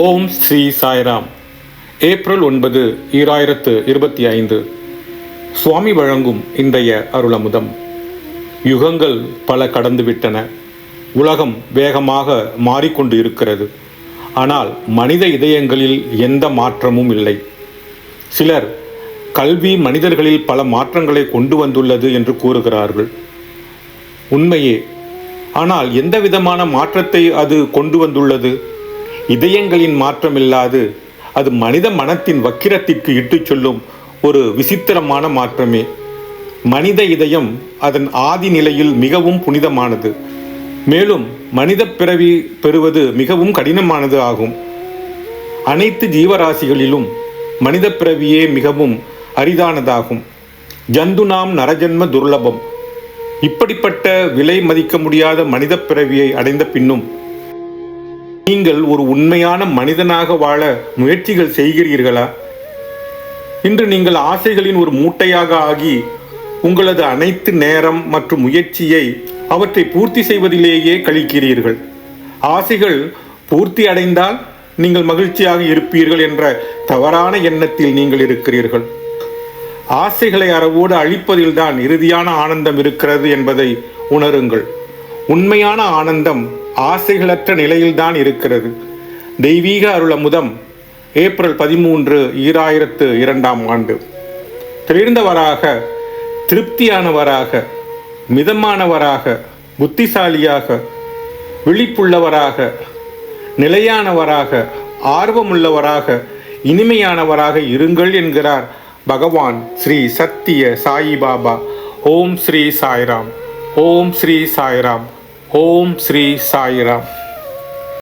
ஓம் Sri Sairam. April ஒன்பது ஈராயிரத்து இருபத்தி ஐந்து. சுவாமி வழங்கும் இன்றைய அருளமுதம். யுகங்கள் பல கடந்துவிட்டன. உலகம் வேகமாக மாறிக்கொண்டு இருக்கிறது ஆனால் மனித இதயங்களில் எந்த மாற்றமும் இல்லை. சிலர் கல்வி மனிதர்களில் பல மாற்றங்களை கொண்டு வந்துள்ளது என்று கூறுகிறார்கள். உண்மையே. ஆனால் எந்த விதமான மாற்றத்தை அது கொண்டு வந்துள்ளது? இதயங்களின் மாற்றமில்லாது அது மனித மனத்தின் வக்கிரத்திற்கு இட்டுச் சொல்லும் ஒரு விசித்திரமான மாற்றமே. மனித இதயம் அதன் ஆதி நிலையில் மிகவும் புனிதமானது. மேலும் மனித பிறவி பெறுவது மிகவும் கடினமானது ஆகும். அனைத்து ஜீவராசிகளிலும் மனித பிறவியே மிகவும் அரிதானதாகும். ஜந்துனாம் நரஜன்ம துர்லபம். இப்படிப்பட்ட விலை மதிக்க முடியாத மனித பிறவியை அடைந்த பின்னும் நீங்கள் ஒரு உண்மையான மனிதனாக வாழ முயற்சிகள் செய்கிறீர்களா? இன்று நீங்கள் ஆசைகளின் ஒரு மூட்டையாக ஆகி உங்களது அனைத்து நேரம் மற்றும் முயற்சியை அவற்றை பூர்த்தி செய்வதிலேயே கழிக்கிறீர்கள். ஆசைகள் பூர்த்தி அடைந்தால் நீங்கள் மகிழ்ச்சியாக இருப்பீர்கள் என்ற தவறான எண்ணத்தில் நீங்கள் இருக்கிறீர்கள். ஆசைகளை அறவோடு அழிப்பதில்தான் இறுதியான ஆனந்தம் இருக்கிறது என்பதை உணருங்கள். உண்மையான ஆனந்தம் ஆசைகளற்ற நிலையில்தான் இருக்கிறது. தெய்வீக அருளமுதம் ஏப்ரல் பதிமூன்று ஈராயிரத்து இரண்டாம் ஆண்டு. தெளிர்ந்தவராக திருப்தியானவராக மிதமானவராக புத்திசாலியாக விழிப்புள்ளவராக நிலையானவராக ஆர்வமுள்ளவராக இனிமையானவராக இருங்கள் என்கிறார் பகவான் ஸ்ரீ சத்திய சாயிபாபா. ஓம் ஸ்ரீ சாய்ராம். ஓம் ஸ்ரீ சாய்ராம். ஓம் ஸ்ரீ சாய்ராம்